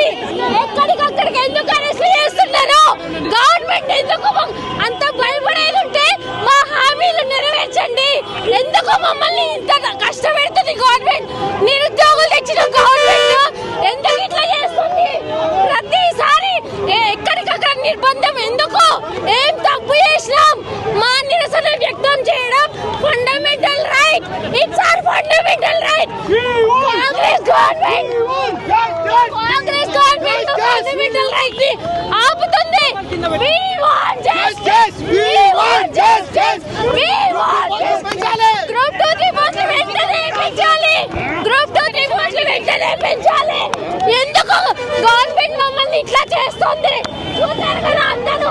చేయాలి ఎక్కడికక్కడికి? ఎందుకు అరెస్ట్ చేస్తున్నారు? గవర్నమెంట్ ఎందుకు అంత భయపడేది ఉంటే మా హామీలు నెరవేర్చండి. ఎందుకు మమ్మల్ని ఇంత కష్టపెడుతుంది గవర్నమెంట్? నిరుద్యోగులు తెచ్చిన గవర్నమెంట్. ఎందుకు ఇట్లా చేస్తుంది? ప్రతిసారి ఎక్కడికక్కడ నిర్బంధం ఎందుకు? ఏం తప్పు చేసినాం? మా నిరసన వ్యక్తం చేయడం fundamental right it's our fundamental right Congress government. Justice. Group 2 three పోస్టులు వెంటనే పెంచాలి గ్రూప్ 2 త్రీ పోస్టులు వెంటనే పెంచాలి ఎందుకు గవర్నమెంట్ మమ్మల్ని ఇట్లా చేస్తుంది? చూసారు కదా అందరూ?